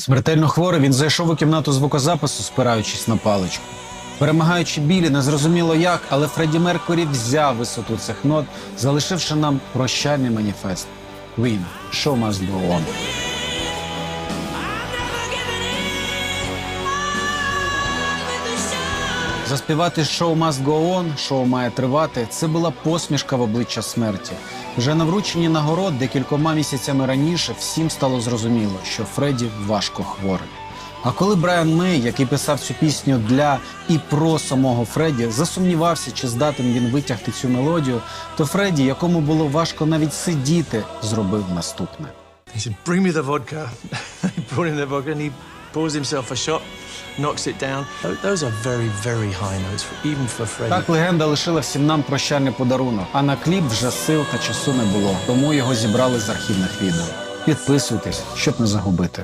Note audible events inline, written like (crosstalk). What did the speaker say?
Смертельно хворий, він зайшов у кімнату звукозапису, спираючись на паличку. Перемагаючи білі, незрозуміло як, але Фредді Меркурі взяв висоту цих нот, залишивши нам прощальний маніфест. Queen, show must go on. Заспівати «Show must go on», шоу має тривати. Це була посмішка в обличчя смерті. Вже на врученні нагород декількома місяцями раніше всім стало зрозуміло, що Фредді важко хворий. А коли Брайан Мей, який писав цю пісню для і про самого Фредді, засумнівався, чи здатен він витягти цю мелодію, то Фредді, якому було важко навіть сидіти, зробив наступне. He said, Bring me the vodka. (laughs) he brought him the vodka and he pours himself a shot, knocks it down. Those are very, very high notes, even for Freddie. Так легенда лишила всім нам прощальний подарунок. А на кліп вже сил та часу не було, тому його зібрали з архівних відео. Підписуйтесь, щоб не загубити.